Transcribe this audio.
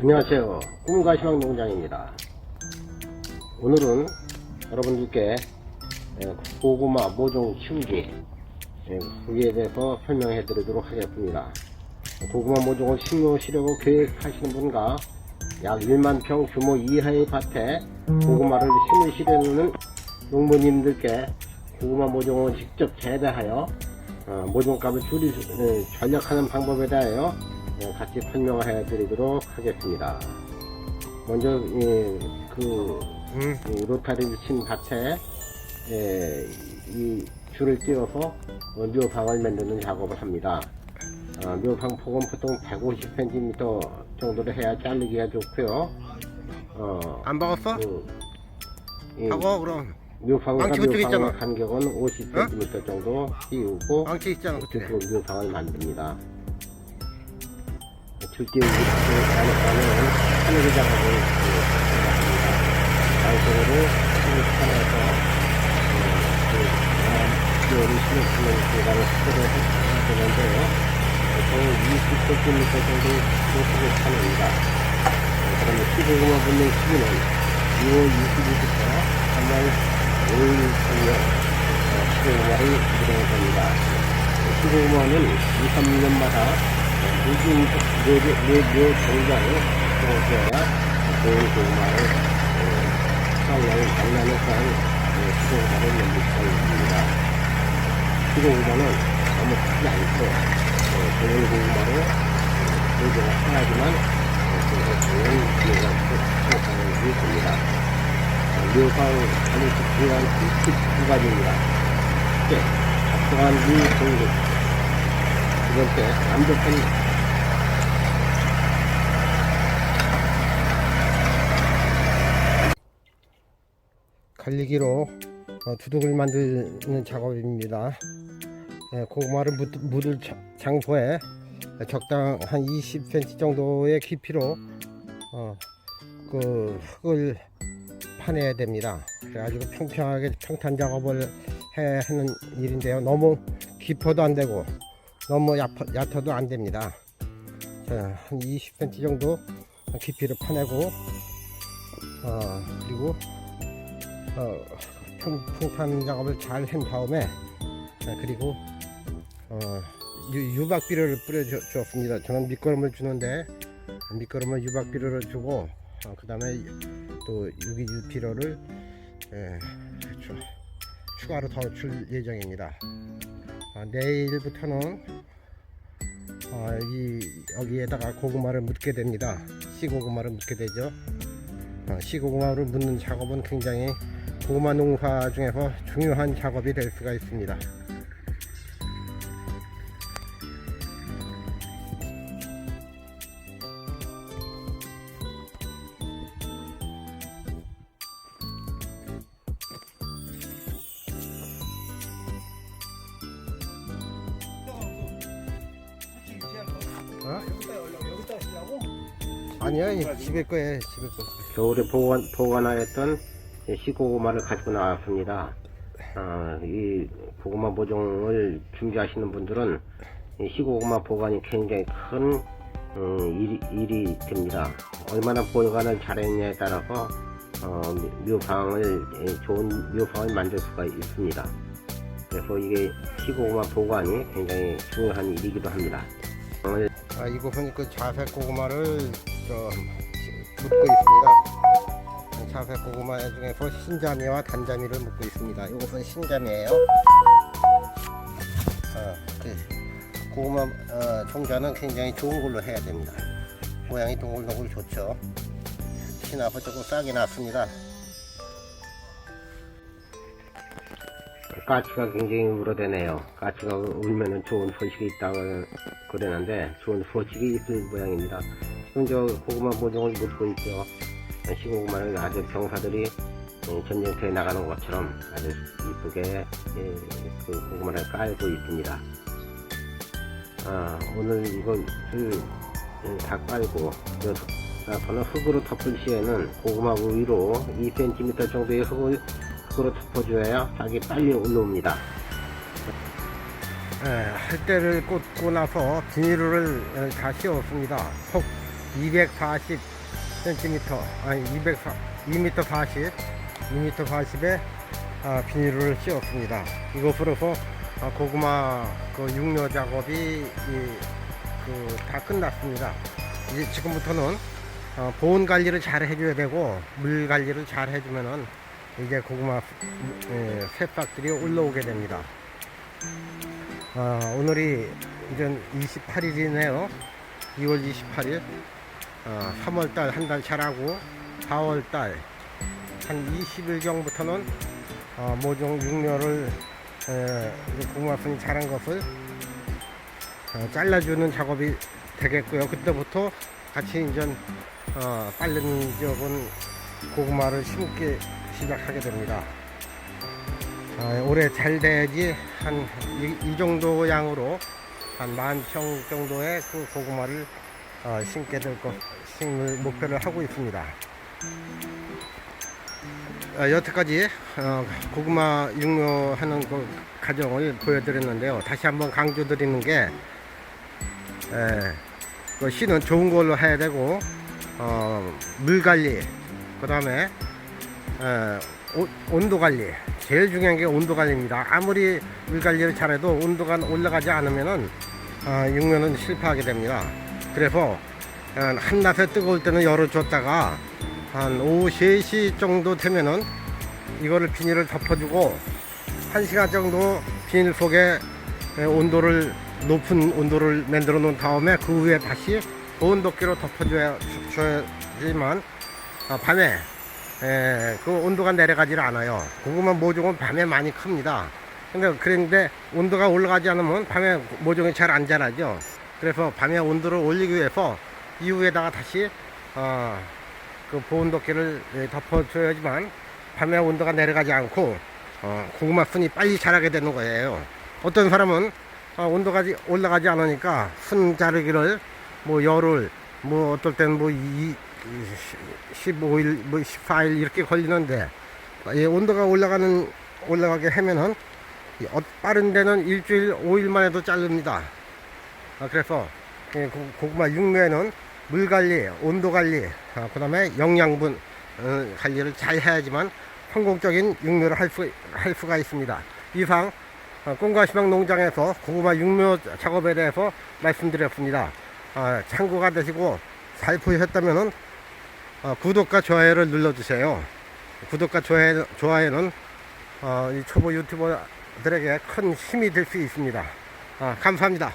안녕하세요. 꿈과 희망 농장입니다. 오늘은 여러분들께 에, 고구마 모종 키우기 에, 그에 대해서 설명해 드리도록 하겠습니다. 고구마 모종을 심으시려고 계획하시는 분과 약 1만 평 규모 이하의 밭에 고구마를 심으시려는 농부님들께 고구마 모종을 직접 재배하여 어, 모종값을 줄이 에, 전략하는 방법에 대하여 어, 같이 설명을 해드리도록 하겠습니다. 먼저 이, 그 응. 이 로타리를 친 밭에 에, 이 줄을 띄워서 어, 묘방을 만드는 작업을 합니다. 어, 묘방 폭은 보통 150cm 정도로 해야 자르기가 좋고요. 어, 안 박았어? 그, 이 하고 그럼 묘방과 묘방의 있잖아. 간격은 50cm 정도 띄우고 망치 있잖아 그 묘방을 만듭니다. 줄기를 하니까는 하늘의 작업을 합니다. 양쪽으로 하늘에서 묘를 심어주는 공간을 스토를 해야 되는데요. 보통 20cm 정도 높이를 하는니다 그러면 15분만 붙는 시기는 6월 20일부터 3월 5일 사이에 15분만이 진행됩니다. 15분만은 2, 3년마다 무슨 묘 정장을 보여줘야 좋은 싼 시고구마를 만들 수가 있습니다. 시고구마는 너무 크지 않고 어, 좋은 고구마로 모종을 해야지만 그래서 좋은 묘가 생산이 됩니다. 묘상 아주 중요한 두 가지입니다. 첫째, 적정한 물 공급 두 번째, 완벽한 갈리기로 어, 두둑을 만드는 작업입니다. 예, 고구마를 묻, 묻을 자- 장소에 적당 한 20cm 정도의 깊이로 어, 그 흙을 파내야 됩니다. 그래가지고 평평하게 평탄 작업을 해 하는 일인데요. 너무 깊어도 안 되고 너무 얕, 얕아도 안 됩니다. 자, 한 20cm 정도 깊이를 파내고 어, 그리고 어, 평, 평탄 작업을 잘 한 다음에 자, 그리고 어, 유, 유박비료를 뿌려주었습니다. 저는 밑거름을 주는데 밑거름을 유박비료를 주고 어, 그 다음에 또 유기비료를 예, 추, 추가로 더 줄 예정입니다. 아, 내일부터는 어, 이, 여기에다가 고구마를 묻게 됩니다. 씨고구마를 묻게 되죠. 어, 씨고구마를 묻는 작업은 굉장히 고구마 농사 중에서 중요한 작업이 될 수가 있습니다. 어? 아니야, 이 집에 거에 집에 거. 겨울에 보관, 보관하였던 시고구마를 가지고 나왔습니다. 아, 이 고구마 모종을 준비하시는 분들은 이 시고구마 보관이 굉장히 큰 음, 일이, 일이 됩니다. 얼마나 보관을 잘했냐에 따라서 어, 묘방을 예, 좋은 묘방을 만들 수가 있습니다. 그래서 이게 시고구마 보관이 굉장히 중요한 일이기도 합니다. 아, 이곳은 그 자색 고구마를 좀 묻고 있습니다. 자색 고구마 중에서 신자미와 단자미를 묻고 있습니다. 이것은 신자미예요. 어, 그 고구마 어, 종자는 굉장히 좋은 걸로 해야 됩니다. 모양이 동글동글 좋죠. 신하고 조금 싸게 났습니다. 까치가 굉장히 울어대네요. 까치가 울면은 좋은 소식이 있다고 그러는데 좋은 소식이 있을 모양입니다. 지금 저 고구마 모종을 묻고 있죠. 시고구마를 아주 병사들이 예, 전쟁터에 나가는 것처럼 아주 이쁘게 예, 그 고구마를 깔고 있습니다. 아, 오늘 이걸 예, 다 깔고 나서는 흙으로 덮을 시에는 고구마 위로 2cm 정도의 흙을 흙으로 덮어줘야 닭이 빨리 올라옵니다. 예, 할 때를 꽂고 나서 비닐을 다 씌웠습니다. 속 240cm 아니 200 2m 40 2m 40에 아, 비닐을 씌웠습니다. 이것으로서 아, 고구마 그 육료 작업이 그 다 끝났습니다. 이제 지금부터는 어, 보온 관리를 잘 해줘야 되고 물 관리를 잘 해주면은 이제 고구마 예, 새싹들이 올라오게 됩니다. 아, 오늘이 이제 28일이네요. 2월 28일. 어, 3월달 한달 차라고 4월달 한 20일 전부터는 어, 모종 육묘를 에, 이제 고구마순이 자란 것을 어, 잘라주는 작업이 되겠고요. 그때부터 같이 이제 어, 빠른 적은 고구마를 심기 시작하게 됩니다. 아, 올해 잘 돼야지 한이 정도 양으로 한 만 평 정도의 그 고구마를 어, 심게 될 것, 심을 목표를 하고 있습니다. 어, 여태까지 어, 고구마 육묘하는 그 과정을 보여드렸는데요. 다시 한번 강조드리는 게 에, 그 씨는 좋은 걸로 해야 되고 어, 물 관리, 그 다음에 온도 관리 제일 중요한 게 온도 관리입니다. 아무리 물 관리를 잘해도 온도가 올라가지 않으면은 어, 육면은 실패하게 됩니다. 그래서 어, 한낮에 뜨거울 때는 열어줬다가 한 오후 3시 정도 되면은 이거를 비닐을 덮어주고 1시간 정도 비닐 속에 에, 온도를 높은 온도를 만들어 놓은 다음에 그 위에 다시 보온도끼로 덮어줘야지만 아, 밤에 에, 그 온도가 내려가질 않아요. 고구마 모종은 밤에 많이 큽니다. 근데 그런데 온도가 올라가지 않으면 밤에 모종이 잘 안 자라죠. 그래서 밤에 온도를 올리기 위해서 이후에다가 다시 어, 그 보온도끼를 예, 덮어줘야지만 밤에 온도가 내려가지 않고 어, 고구마 순이 빨리 자라게 되는 거예요. 어떤 사람은 어, 온도가 지- 올라가지 않으니까 순 자르기를 뭐 열흘 뭐 어떨 때는 뭐 이, 15일 뭐 14일 이렇게 걸리는데 이 온도가 올라가는 올라가게 하면은 이 어- 빠른 데는 일주일 5일만 해도 자릅니다. 아, 그래서 이 고- 고구마 육묘에는 물 관리, 온도 관리, 아, 그다음에 영양분 어, 관리를 잘 해야지만 성공적인 육묘를 할, 수, 할 수가 있습니다. 이상 어, 꿈과 희망 농장에서 고구마 육묘 작업에 대해서 말씀드렸습니다. 아, 참고가 되시고 잘 보셨다면은 어, 구독과 좋아요를 눌러주세요. 구독과 좋아요, 좋아요는 어, 이 초보 유튜버들에게 큰 힘이 될 수 있습니다. 아, 감사합니다.